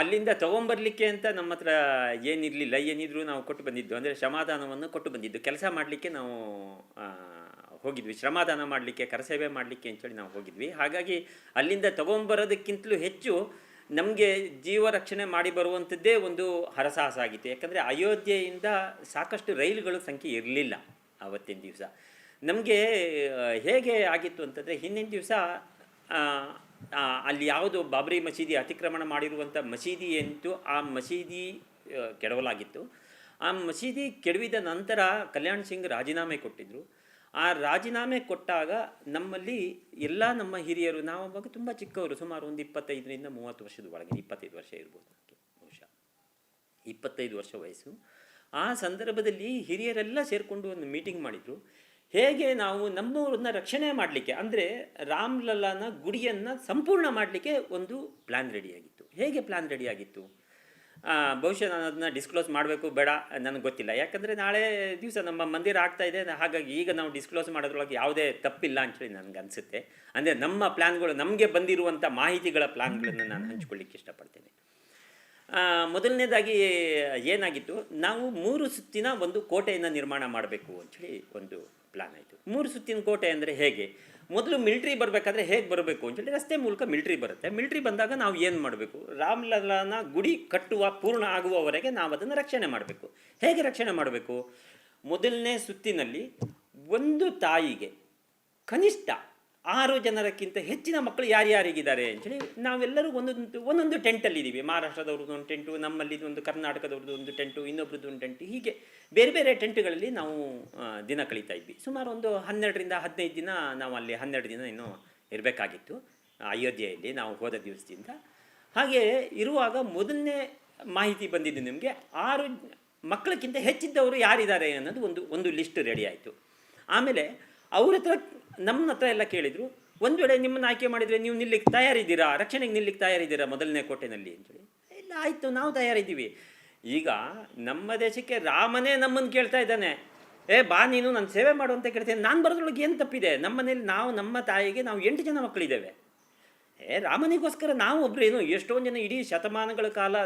ಅಲ್ಲಿಂದ ತೊಗೊಂಬರ್ಲಿಕ್ಕೆ ಅಂತ ನಮ್ಮ ಹತ್ರ ಏನಿರಲಿಲ್ಲ, ಏನಿದ್ರು ನಾವು ಕೊಟ್ಟು ಬಂದಿದ್ದು. ಅಂದರೆ ಶ್ರಮಾದಾನವನ್ನು ಕೊಟ್ಟು ಬಂದಿದ್ದು. ಕೆಲಸ ಮಾಡಲಿಕ್ಕೆ ನಾವು ಹೋಗಿದ್ವಿ. ಶ್ರಮದಾನ ಮಾಡಲಿಕ್ಕೆ, ಕರಸೇವೆ ಮಾಡಲಿಕ್ಕೆ ಅಂತೇಳಿ ನಾವು ಹೋಗಿದ್ವಿ. ಹಾಗಾಗಿ ಅಲ್ಲಿಂದ ತೊಗೊಂಬರೋದಕ್ಕಿಂತಲೂ ಹೆಚ್ಚು ನಮಗೆ ಜೀವ ರಕ್ಷಣೆ ಮಾಡಿ ಬರುವಂಥದ್ದೇ ಒಂದು ಹರಸಾಹಸ ಆಗಿತ್ತು. ಯಾಕಂದರೆ ಅಯೋಧ್ಯೆಯಿಂದ ಸಾಕಷ್ಟು ರೈಲುಗಳು ಸಂಖ್ಯೆ ಇರಲಿಲ್ಲ ಆವತ್ತಿನ ದಿವಸ. ನಮಗೆ ಹೇಗೆ ಆಗಿತ್ತು ಅಂತಂದರೆ, ಹಿಂದಿನ ದಿವಸ ಅಲ್ಲಿ ಯಾವುದು ಬಾಬರಿ ಮಸೀದಿ ಅತಿಕ್ರಮಣ ಮಾಡಿರುವಂಥ ಮಸೀದಿ ಎಂತೂ ಆ ಮಸೀದಿ ಕೆಡವಲಾಗಿತ್ತು. ಆ ಮಸೀದಿ ಕೆಡವಿದ ನಂತರ ಕಲ್ಯಾಣ್ ಸಿಂಗ್ ರಾಜೀನಾಮೆ ಕೊಟ್ಟಿದ್ದರು ಆ ರಾಜೀನಾಮೆ ಕೊಟ್ಟಾಗ ನಮ್ಮಲ್ಲಿ ಎಲ್ಲ ನಮ್ಮ ಹಿರಿಯರು ನಾವು ಅವಾಗ ತುಂಬ ಚಿಕ್ಕವರು, ಸುಮಾರು ಒಂದು ಇಪ್ಪತ್ತೈದರಿಂದ ಮೂವತ್ತು ವರ್ಷದ ಒಳಗೆ, ಇಪ್ಪತ್ತೈದು ವರ್ಷ ಇರ್ಬೋದು ಬಹುಶಃ. ಇಪ್ಪತ್ತೈದು ವರ್ಷ ವಯಸ್ಸು. ಆ ಸಂದರ್ಭದಲ್ಲಿ ಹಿರಿಯರೆಲ್ಲ ಸೇರಿಕೊಂಡು ಒಂದು ಮೀಟಿಂಗ್ ಮಾಡಿದರು. ಹೇಗೆ ನಾವು ನಮ್ಮವ್ರನ್ನ ರಕ್ಷಣೆ ಮಾಡಲಿಕ್ಕೆ, ಅಂದರೆ ರಾಮ್ಲಲ್ಲಾನ ಗುಡಿಯನ್ನು ಸಂಪೂರ್ಣ ಮಾಡಲಿಕ್ಕೆ ಒಂದು ಪ್ಲ್ಯಾನ್ ರೆಡಿಯಾಗಿತ್ತು ಹೇಗೆ ಪ್ಲ್ಯಾನ್ ರೆಡಿಯಾಗಿತ್ತು ಬಹುಶಃ ನಾನು ಅದನ್ನ ಡಿಸ್ಕ್ಲೋಸ್ ಮಾಡಬೇಕು, ಬೇಡ, ನನಗೆ ಗೊತ್ತಿಲ್ಲ. ಯಾಕಂದರೆ ನಾಳೆ ದಿವಸ ನಮ್ಮ ಮಂದಿರ ಆಗ್ತಾ ಇದೆ, ಹಾಗಾಗಿ ಈಗ ನಾವು ಡಿಸ್ಕ್ಲೋಸ್ ಮಾಡೋದ್ರೊಳಗೆ ಯಾವುದೇ ತಪ್ಪಿಲ್ಲ ಅಂತೇಳಿ ನನಗೆ ಅನಿಸುತ್ತೆ. ಅಂದರೆ ನಮ್ಮ ಪ್ಲ್ಯಾನ್ಗಳು ನಮಗೆ ಬಂದಿರುವಂಥ ಮಾಹಿತಿಗಳ ಪ್ಲ್ಯಾನ್ಗಳನ್ನು ನಾನು ಹಂಚ್ಕೊಳ್ಳಿಕ್ಕೆ ಇಷ್ಟಪಡ್ತೇನೆ. ಮೊದಲನೇದಾಗಿ ಏನಾಗಿತ್ತು? ನಾವು ಮೂರು ಸುತ್ತಿನ ಒಂದು ಕೋಟೆಯನ್ನು ನಿರ್ಮಾಣ ಮಾಡಬೇಕು ಅಂಥೇಳಿ ಒಂದು ಪ್ಲಾನ್ ಆಯಿತು. ಮೂರು ಸುತ್ತಿನ ಕೋಟೆ ಅಂದರೆ ಹೇಗೆ? ಮೊದಲು ಮಿಲ್ಟ್ರಿ ಬರಬೇಕಾದ್ರೆ ಹೇಗೆ ಬರಬೇಕು ಅಂತೇಳಿ ರಸ್ತೆ ಮೂಲಕ ಮಿಲ್ಟ್ರಿ ಬರುತ್ತೆ. ಮಿಲ್ಟ್ರಿ ಬಂದಾಗ ನಾವು ಏನು ಮಾಡಬೇಕು? ರಾಮ್ಲಲ್ಲನ ಗುಡಿ ಕಟ್ಟುವ ಪೂರ್ಣ ಆಗುವವರೆಗೆ ನಾವು ಅದನ್ನು ರಕ್ಷಣೆ ಮಾಡಬೇಕು. ಹೇಗೆ ರಕ್ಷಣೆ ಮಾಡಬೇಕು? ಮೊದಲನೇ ಸುತ್ತಿನಲ್ಲಿ ಒಂದು ತಾಯಿಗೆ ಕನಿಷ್ಠ ಆರು ಜನರಕ್ಕಿಂತ ಹೆಚ್ಚಿನ ಮಕ್ಕಳು ಯಾರ್ಯಾರಿಗಿದ್ದಾರೆ ಅಂತೇಳಿ ನಾವೆಲ್ಲರೂ ಒಂದೊಂದು ಒಂದೊಂದು ಟೆಂಟಲ್ಲಿ ಇದ್ದೀವಿ ಮಹಾರಾಷ್ಟ್ರದವ್ರದ್ದು ಒಂದು ಟೆಂಟು ನಮ್ಮಲ್ಲಿ ಒಂದು ಕರ್ನಾಟಕದವ್ರದ್ದು ಒಂದು ಟೆಂಟು ಇನ್ನೊಬ್ರದ್ದು ಒಂದು ಟೆಂಟು ಹೀಗೆ ಬೇರೆ ಬೇರೆ ಟೆಂಟುಗಳಲ್ಲಿ ನಾವು ದಿನ ಕಳೀತಾ ಇದ್ವಿ. ಸುಮಾರು ಒಂದು ಹನ್ನೆರಡರಿಂದ ಹದಿನೈದು ದಿನ ನಾವು ಅಲ್ಲಿ ಹನ್ನೆರಡು ದಿನ ಇನ್ನೂ ಇರಬೇಕಾಗಿತ್ತು. ಅಯೋಧ್ಯೆಯಲ್ಲಿ ನಾವು ಹೋದ ದಿವಸದಿಂದ. ಹಾಗೆ ಇರುವಾಗ ಮೊದಲನೇ ಮಾಹಿತಿ ಬಂದಿದ್ದು ನಿಮಗೆ ಆರು ಮಕ್ಕಳಕ್ಕಿಂತ ಹೆಚ್ಚಿದ್ದವರು ಯಾರಿದ್ದಾರೆ ಅನ್ನೋದು ಒಂದು ಒಂದು ಲಿಸ್ಟ್ ರೆಡಿ ಆಯಿತು. ಆಮೇಲೆ ಅವ್ರ ಹತ್ರ ನಮ್ಮ ಹತ್ರ ಎಲ್ಲ ಕೇಳಿದರು, ಒಂದು ವೇಳೆ ನಿಮ್ಮನ್ನು ಆಯ್ಕೆ ಮಾಡಿದರೆ ನೀವು ನಿಲ್ಲಿಕ್ಕೆ ತಯಾರಿದ್ದೀರಾ? ರಕ್ಷಣೆಗೆ ನಿಲ್ಲಿಕ್ಕೆ ತಯಾರಿದ್ದೀರಾ ಮೊದಲನೇ ಕೋಟೆನಲ್ಲಿ? ಅಂತೇಳಿ ಇಲ್ಲ, ಆಯಿತು, ನಾವು ತಯಾರಿದ್ದೀವಿ. ಈಗ ನಮ್ಮ ದೇಶಕ್ಕೆ ರಾಮನೇ ನಮ್ಮನ್ನು ಕೇಳ್ತಾ ಇದ್ದಾನೆ. ಏ, ಬಾ ನೀನು, ನಾನು ಸೇವೆ ಮಾಡು ಅಂತ ಕೇಳ್ತೇನೆ ನಾನು ಬರೋದ್ರೊಳಗೆ ಏನು ತಪ್ಪಿದೆ? ನಮ್ಮ ಮನೇಲಿ ನಾವು, ನಮ್ಮ ತಾಯಿಗೆ ನಾವು ಎಂಟು ಜನ ಮಕ್ಕಳಿದ್ದೇವೆ. ಏ, ರಾಮನಿಗೋಸ್ಕರ ನಾವು ಒಬ್ರೇನು ಎಷ್ಟೊಂದು ಜನ ಇಡೀ ಶತಮಾನಗಳ ಕಾಲ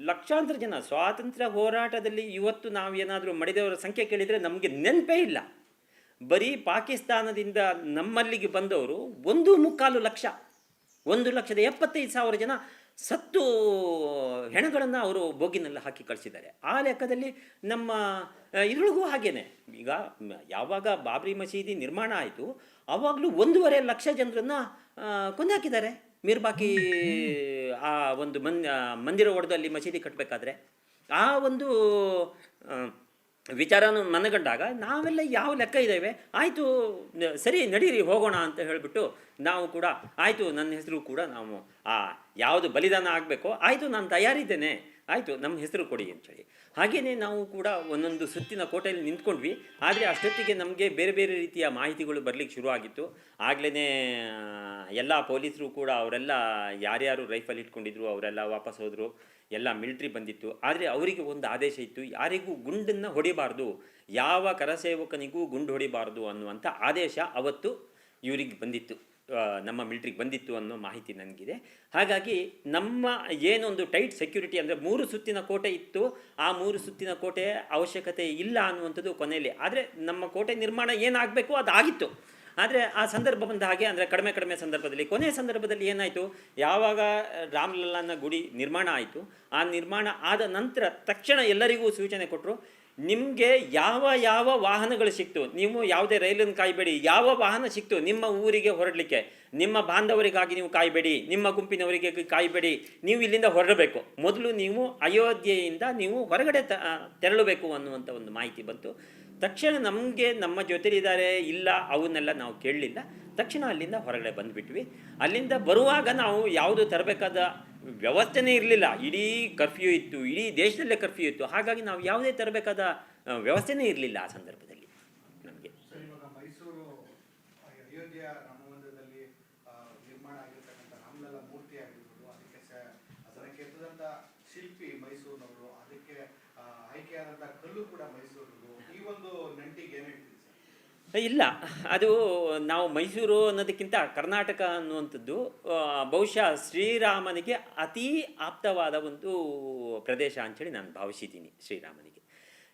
ಲಕ್ಷಾಂತರ ಜನ ಸ್ವಾತಂತ್ರ್ಯ ಹೋರಾಟದಲ್ಲಿ ಇವತ್ತು ನಾವು ಏನಾದರೂ ಮಡಿದವರ ಸಂಖ್ಯೆ ಕೇಳಿದರೆ ನಮಗೆ ನೆನಪೇ ಇಲ್ಲ. ಬರೀ ಪಾಕಿಸ್ತಾನದಿಂದ ನಮ್ಮಲ್ಲಿಗೆ ಬಂದವರು ಒಂದು ಮುಕ್ಕಾಲು ಲಕ್ಷ, ಒಂದು ಲಕ್ಷದ ಎಪ್ಪತ್ತೈದು ಸಾವಿರ ಜನ ಸತ್ತು ಹೆಣಗಳನ್ನು ಅವರು ಬೋಗಿನಲ್ಲಿ ಹಾಕಿ ಕಳಿಸಿದ್ದಾರೆ. ಆ ಲೆಕ್ಕದಲ್ಲಿ ನಮ್ಮ ಇದ್ರೊಳಗೂ ಹಾಗೇನೆ. ಈಗ ಯಾವಾಗ ಬಾಬ್ರಿ ಮಸೀದಿ ನಿರ್ಮಾಣ ಆಯಿತು ಆವಾಗಲೂ ಒಂದೂವರೆ ಲಕ್ಷ ಜನರನ್ನು ಕೊಂದು ಹಾಕಿದ್ದಾರೆ ಮೀರ್ಬಾಕಿ, ಆ, ಒಂದು ಮನ್ ಮಂದಿರ ಒಡೆದಲ್ಲಿ ಮಸೀದಿ ಕಟ್ಟಬೇಕಾದ್ರೆ ಆ ಒಂದು ವಿಚಾರನ ಮನಗಂಡಾಗ ನಾವೆಲ್ಲ ಯಾವ ಲೆಕ್ಕ ಇದ್ದೇವೆ? ಆಯಿತು ಸರಿ, ನಡೀರಿ, ಹೋಗೋಣ ಅಂತ ಹೇಳಿಬಿಟ್ಟು ನಾವು ಕೂಡ, ಆಯಿತು, ನನ್ನ ಹೆಸರು ಕೂಡ ನಾವು ಆ, ಯಾವುದು ಬಲಿದಾನ ಆಗಬೇಕೋ, ಆಯಿತು, ನಾನು ತಯಾರಿದ್ದೇನೆ. ಆಯಿತು, ನಮ್ಮ ಹೆಸರು ಕೊಡಿ ಅಂತೇಳಿ ಹಾಗೆಯೇ ನಾವು ಕೂಡ ಒಂದೊಂದು ಸುತ್ತಿನ ಕೋಟೆಯಲ್ಲಿ ನಿಂತ್ಕೊಂಡ್ವಿ. ಆದರೆ ಅಷ್ಟೊತ್ತಿಗೆ ನಮಗೆ ಬೇರೆ ಬೇರೆ ರೀತಿಯ ಮಾಹಿತಿಗಳು ಬರಲಿಕ್ಕೆ ಶುರುವಾಗಿತ್ತು ಆಗಲೇ ಎಲ್ಲ ಪೊಲೀಸರು ಕೂಡ ಅವರೆಲ್ಲ, ಯಾರ್ಯಾರು ರೈಫಲ್ ಇಟ್ಕೊಂಡಿದ್ರು, ಅವರೆಲ್ಲ ವಾಪಸ್ ಹೋದರು, ಎಲ್ಲ ಮಿಲಿಟ್ರಿ ಬಂದಿತ್ತು. ಆದರೆ ಅವರಿಗೆ ಒಂದು ಆದೇಶ ಇತ್ತು, ಯಾರಿಗೂ ಗುಂಡನ್ನು ಹೊಡಿಬಾರ್ದು, ಯಾವ ಕರಸೇವಕನಿಗೂ ಗುಂಡು ಹೊಡಿಬಾರ್ದು ಅನ್ನುವಂಥ ಆದೇಶ ಅವತ್ತು ಇವರಿಗೆ ಬಂದಿತ್ತು. ನಮ್ಮ ಮಿಲ್ಟ್ರಿಗೆ ಬಂದಿತ್ತು ಅನ್ನೋ ಮಾಹಿತಿ ನನಗಿದೆ. ಹಾಗಾಗಿ ನಮ್ಮ ಏನೊಂದು ಟೈಟ್ ಸೆಕ್ಯೂರಿಟಿ ಅಂದರೆ ಮೂರು ಸುತ್ತಿನ ಕೋಟೆ ಇತ್ತು. ಆ ಮೂರು ಸುತ್ತಿನ ಕೋಟೆ ಅವಶ್ಯಕತೆ ಇಲ್ಲ ಅನ್ನುವಂಥದ್ದು ಕೊನೆಯಲ್ಲಿ. ಆದರೆ ನಮ್ಮ ಕೋಟೆ ನಿರ್ಮಾಣ ಏನಾಗಬೇಕು ಅದು ಆಗಿತ್ತು. ಆದರೆ ಆ ಸಂದರ್ಭ ಬಂದ ಹಾಗೆ ಅಂದರೆ ಕಡಿಮೆ ಕಡಿಮೆ ಸಂದರ್ಭದಲ್ಲಿ. ಕೊನೆಯ ಸಂದರ್ಭದಲ್ಲಿ ಏನಾಯಿತು? ಯಾವಾಗ ರಾಮ್ಲಲ್ಲಾನ ಗುಡಿ ನಿರ್ಮಾಣ ಆಯಿತು. ಆ ನಿರ್ಮಾಣ ಆದ ನಂತರ ತಕ್ಷಣ ಎಲ್ಲರಿಗೂ ಸೂಚನೆ ಕೊಟ್ಟರು ನಿಮಗೆ ಯಾವ ಯಾವ ವಾಹನಗಳು ಸಿಕ್ತು? ನೀವು ಯಾವುದೇ ರೈಲನ್ನು ಕಾಯಬೇಡಿ. ಯಾವ ವಾಹನ ಸಿಕ್ತು? ನಿಮ್ಮ ಊರಿಗೆ ಹೊರಡಲಿಕ್ಕೆ. ನಿಮ್ಮ ಬಾಂಧವರಿಗಾಗಿ ನೀವು ಕಾಯಬೇಡಿ. ನಿಮ್ಮ ಗುಂಪಿನವರಿಗೆ ಕಾಯಬೇಡಿ. ನೀವು ಇಲ್ಲಿಂದ ಹೊರಡಬೇಕು. ಮೊದಲು ನೀವು ಅಯೋಧ್ಯೆಯಿಂದ ನೀವು ಹೊರಗಡೆ ತೆರಳಬೇಕು ಅನ್ನುವಂಥ ಒಂದು ಮಾಹಿತಿ ಬಂತು. ತಕ್ಷಣ ನಮಗೆ ನಮ್ಮ ಜೊತೆಲಿದ್ದಾರೆ ಇಲ್ಲ ಅವನ್ನೆಲ್ಲ ನಾವು ಕೇಳಲಿಲ್ಲ. ತಕ್ಷಣ ಅಲ್ಲಿಂದ ಹೊರಗಡೆ ಬಂದುಬಿಟ್ವಿ. ಅಲ್ಲಿಂದ ಬರುವಾಗ ನಾವು ಯಾವುದು ತರಬೇಕಾದ ವ್ಯವಸ್ಥೆನೇ ಇರಲಿಲ್ಲ. ಇಡೀ ಕರ್ಫ್ಯೂ ಇತ್ತು, ಇಡೀ ದೇಶದಲ್ಲೇ ಕರ್ಫ್ಯೂ ಇತ್ತು. ಹಾಗಾಗಿ ನಾವು ಯಾವುದೇ ತರಬೇಕಾದ ವ್ಯವಸ್ಥೆನೇ ಇರಲಿಲ್ಲ ಆ ಸಂದರ್ಭದಲ್ಲಿ ನಮಗೆ. ಶಿಲ್ಪಿ ಮೈಸೂರಿನವರು, ಅದಕ್ಕೆ ಆಯ್ಕೆಯಾದಂತಹ ಕಲ್ಲು ಕೂಡ ಮೈಸೂರಿನವರು, ಈ ಒಂದು ನಂಟಿಗೆ ಇಲ್ಲ, ಅದು ನಾವು ಮೈಸೂರು ಅನ್ನೋದಕ್ಕಿಂತ ಕರ್ನಾಟಕ ಅನ್ನುವಂಥದ್ದು ಬಹುಶಃ ಶ್ರೀರಾಮನಿಗೆ ಅತೀ ಆಪ್ತವಾದ ಒಂದು ಪ್ರದೇಶ ಅಂಥೇಳಿ ನಾನು ಭಾವಿಸಿದ್ದೀನಿ ಶ್ರೀರಾಮನಿಗೆ.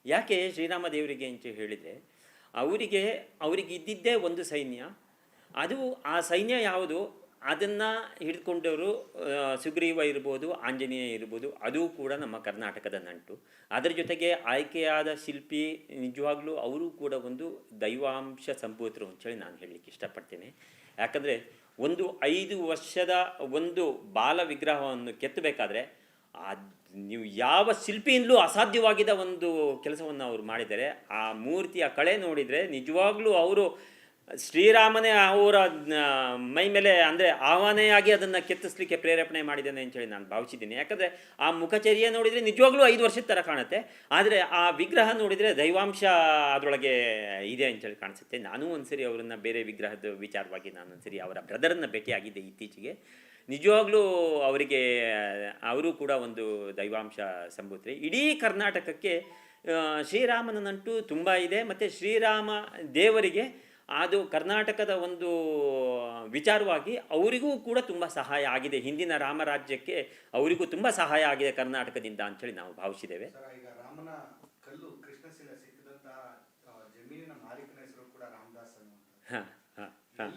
ಯಾಕೆ ಶ್ರೀರಾಮ ದೇವರಿಗೆ ಅಂತ ಹೇಳಿದರೆ, ಅವರಿಗೆ ಅವರಿಗೆ ಇದ್ದಿದ್ದೇ ಒಂದು ಸೈನ್ಯ. ಅದು ಆ ಸೈನ್ಯ ಯಾವುದು? ಅದನ್ನು ಹಿಡಿದುಕೊಂಡವರು ಸುಗ್ರೀವ ಇರ್ಬೋದು, ಆಂಜನೇಯ ಇರ್ಬೋದು, ಅದು ಕೂಡ ನಮ್ಮ ಕರ್ನಾಟಕದ ನಂಟು. ಅದರ ಜೊತೆಗೆ ಆಯ್ಕೆಯಾದ ಶಿಲ್ಪಿ ನಿಜವಾಗ್ಲೂ ಅವರು ಕೂಡ ಒಂದು ದೈವಾಂಶ ಸಂಭೂತರು ಅಂತೇಳಿ ನಾನು ಹೇಳಲಿಕ್ಕೆ ಇಷ್ಟಪಡ್ತೇನೆ. ಯಾಕಂದರೆ ಒಂದು ಐದು ವರ್ಷದ ಒಂದು ಬಾಲ ವಿಗ್ರಹವನ್ನು ಕೆತ್ತಬೇಕಾದ್ರೆ ಅದು ನೀವು ಯಾವ ಶಿಲ್ಪಿಯಿಂದಲೂ ಅಸಾಧ್ಯವಾಗಿದ್ದ ಒಂದು ಕೆಲಸವನ್ನು ಅವರು ಮಾಡಿದ್ದಾರೆ ಆ ಮೂರ್ತಿಯ ಕಳೆ ನೋಡಿದರೆ ನಿಜವಾಗ್ಲೂ ಅವರು ಶ್ರೀರಾಮನೇ ಅವರ ಮೈ ಮೇಲೆ ಅಂದರೆ ಆಹ್ವಾನೆಯಾಗಿ ಅದನ್ನು ಕೆತ್ತಿಸ್ಲಿಕ್ಕೆ ಪ್ರೇರೇಪಣೆ ಅಂತ ಅಂತೇಳಿ ನಾನು ಭಾವಿಸಿದ್ದೀನಿ. ಯಾಕಂದರೆ ಆ ಮುಖಚರ್ಯ ನೋಡಿದರೆ ನಿಜವಾಗ್ಲೂ ಐದು ವರ್ಷದ ಥರ ಕಾಣುತ್ತೆ. ಆದರೆ ಆ ವಿಗ್ರಹ ನೋಡಿದರೆ ದೈವಾಂಶ ಅದರೊಳಗೆ ಇದೆ ಅಂತೇಳಿ ಕಾಣಿಸುತ್ತೆ. ನಾನೂ ಒಂದ್ಸರಿ ಅವರನ್ನು ಬೇರೆ ವಿಗ್ರಹದ ವಿಚಾರವಾಗಿ ನಾನು ಒಂದ್ಸರಿ ಅವರ ಬ್ರದರನ್ನು ಭೇಟಿಯಾಗಿದ್ದೆ ಇತ್ತೀಚೆಗೆ. ನಿಜವಾಗ್ಲೂ ಅವರಿಗೆ, ಅವರು ಕೂಡ ಒಂದು ದೈವಾಂಶ ಸಂಭೂತ್ರಿ. ಇಡೀ ಕರ್ನಾಟಕಕ್ಕೆ ಶ್ರೀರಾಮನ ನಂಟು ತುಂಬ ಇದೆ. ಮತ್ತು ಶ್ರೀರಾಮ ದೇವರಿಗೆ ಅದು ಕರ್ನಾಟಕದ ಒಂದು ವಿಚಾರವಾಗಿ ಅವರಿಗೂ ಕೂಡ ತುಂಬ ಸಹಾಯ ಆಗಿದೆ. ಹಿಂದಿನ ರಾಮರಾಜ್ಯಕ್ಕೆ ಅವರಿಗೂ ತುಂಬ ಸಹಾಯ ಆಗಿದೆ ಕರ್ನಾಟಕದಿಂದ ಅಂಥೇಳಿ ನಾವು ಭಾವಿಸಿದ್ದೇವೆ. ಹಾಂ ಹಾಂ ಹಾಂ.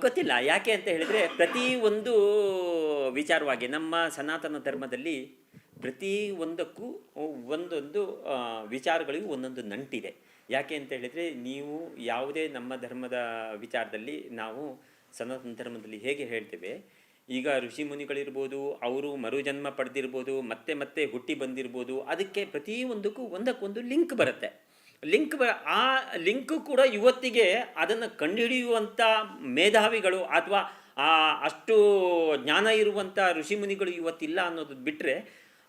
ಗೊತ್ತಿಲ್ಲ. ಯಾಕೆ ಅಂತ ಹೇಳಿದರೆ ಪ್ರತಿ ಒಂದು ವಿಚಾರವಾಗಿ ನಮ್ಮ ಸನಾತನ ಧರ್ಮದಲ್ಲಿ ಪ್ರತಿ ಒಂದಕ್ಕೂ ಒಂದೊಂದು ವಿಚಾರಗಳಿಗೂ ಒಂದೊಂದು ನಂಟಿದೆ. ಯಾಕೆ ಅಂತ ಹೇಳಿದರೆ ನೀವು ಯಾವುದೇ ನಮ್ಮ ಧರ್ಮದ ವಿಚಾರದಲ್ಲಿ ನಾವು ಸನಾತನ ಧರ್ಮದಲ್ಲಿ ಹೇಗೆ ಹೇಳ್ತೇವೆ, ಈಗ ಋಷಿ ಮುನಿಗಳಿರ್ಬೋದು, ಅವರು ಮರುಜನ್ಮ ಪಡೆದಿರ್ಬೋದು, ಮತ್ತೆ ಮತ್ತೆ ಹುಟ್ಟಿ ಬಂದಿರ್ಬೋದು, ಅದಕ್ಕೆ ಪ್ರತಿಯೊಂದಕ್ಕೂ ಒಂದಕ್ಕೊಂದು ಲಿಂಕ್ ಬರುತ್ತೆ. ಲಿಂಕ್ ಬ, ಆ ಲಿಂಕು ಕೂಡ ಇವತ್ತಿಗೆ ಅದನ್ನು ಕಂಡುಹಿಡಿಯುವಂಥ ಮೇಧಾವಿಗಳು ಅಥವಾ ಅಷ್ಟು ಜ್ಞಾನ ಇರುವಂಥ ಋಷಿ ಮುನಿಗಳು ಇವತ್ತಿಲ್ಲ ಅನ್ನೋದು ಬಿಟ್ಟರೆ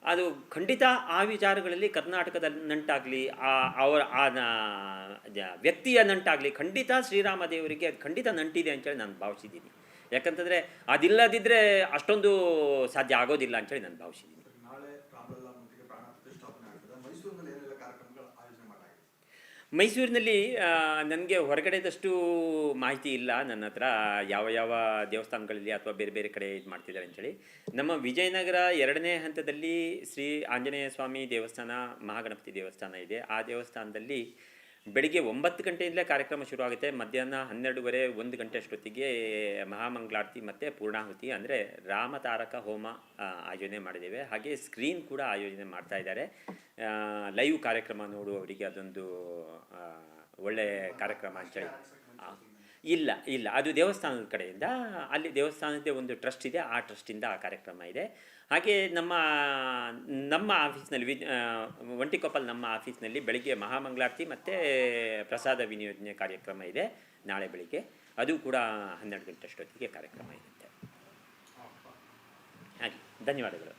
ಅದು ಖಂಡಿತ ಆ ವಿಚಾರಗಳಲ್ಲಿ ಕರ್ನಾಟಕದ ನಂಟಾಗಲಿ, ಆ ಅವರ, ಆ ವ್ಯಕ್ತಿಯ ನಂಟಾಗಲಿ, ಖಂಡಿತ ಶ್ರೀರಾಮ ದೇವರಿಗೆ ಅದು ಖಂಡಿತ ನಂಟಿದೆ ಅಂತೇಳಿ ನಾನು ಭಾವಿಸಿದ್ದೀನಿ. ಯಾಕಂತಂದರೆ ಅದಿಲ್ಲದಿದ್ದರೆ ಅಷ್ಟೊಂದು ಸಾಧ್ಯ ಆಗೋದಿಲ್ಲ ಅಂತೇಳಿ ನಾನು ಭಾವಿಸಿದ್ದೀನಿ. ಮೈಸೂರಿನಲ್ಲಿ ನನಗೆ ಹೊರಗಡೆದಷ್ಟು ಮಾಹಿತಿ ಇಲ್ಲ. ನನ್ನ ಹತ್ರ ಯಾವ ಯಾವ ದೇವಸ್ಥಾನಗಳಲ್ಲಿ ಅಥವಾ ಬೇರೆ ಬೇರೆ ಕಡೆ ಇದು ಮಾಡ್ತಿದ್ದಾರೆ ಅಂತೇಳಿ ನಮ್ಮ ವಿಜಯನಗರ ಎರಡನೇ ಹಂತದಲ್ಲಿ ಶ್ರೀ ಆಂಜನೇಯ ಸ್ವಾಮಿ ದೇವಸ್ಥಾನ, ಮಹಾಗಣಪತಿ ದೇವಸ್ಥಾನ ಇದೆ. ಆ ದೇವಸ್ಥಾನದಲ್ಲಿ ಬೆಳಿಗ್ಗೆ ಒಂಬತ್ತು ಗಂಟೆಯಿಂದಲೇ ಕಾರ್ಯಕ್ರಮ ಶುರುವಾಗುತ್ತೆ. ಮಧ್ಯಾಹ್ನ ಹನ್ನೆರಡುವರೆ ಒಂದು ಗಂಟೆ ಅಷ್ಟೊತ್ತಿಗೆ ಮಹಾಮಂಗಳಾರತಿ ಮತ್ತು ಪೂರ್ಣಾಹುತಿ ಅಂದರೆ ರಾಮತಾರಕ ಹೋಮ ಆಯೋಜನೆ ಮಾಡಿದ್ದೇವೆ. ಹಾಗೆ ಸ್ಕ್ರೀನ್ ಕೂಡ ಆಯೋಜನೆ ಮಾಡ್ತಾ ಇದ್ದಾರೆ. ಲೈವ್ ಕಾರ್ಯಕ್ರಮ ನೋಡುವವರಿಗೆ ಅದೊಂದು ಒಳ್ಳೆಯ ಒಳ್ಳೆ ಕಾರ್ಯಕ್ರಮ ಅಂತೇಳಿ ಹೇಳಿ. ಇಲ್ಲ ಇಲ್ಲ. ಅದು ದೇವಸ್ಥಾನದ ಕಡೆಯಿಂದ. ಅಲ್ಲಿ ದೇವಸ್ಥಾನದ ಒಂದು ಟ್ರಸ್ಟ್ ಇದೆ. ಆ ಟ್ರಸ್ಟಿಂದ ಆ ಕಾರ್ಯಕ್ರಮ ಇದೆ. ಹಾಗೆ ನಮ್ಮ ನಮ್ಮ ಆಫೀಸ್ನಲ್ಲಿ ವಿ ಒಂಟಿಕೊಪ್ಪಲ್ ನಮ್ಮ ಆಫೀಸ್ನಲ್ಲಿ ಬೆಳಗ್ಗೆ ಮಹಾಮಂಗಳಾರತಿ ಮತ್ತು ಪ್ರಸಾದ ವಿನಿಯೋಜನೆ ಕಾರ್ಯಕ್ರಮ ಇದೆ ನಾಳೆ ಬೆಳಿಗ್ಗೆ. ಅದು ಕೂಡ ಹನ್ನೆರಡು ಗಂಟೆ ಅಷ್ಟೊತ್ತಿಗೆ ಕಾರ್ಯಕ್ರಮ ಇರುತ್ತೆ. ಹಾಗೆ, ಧನ್ಯವಾದಗಳು.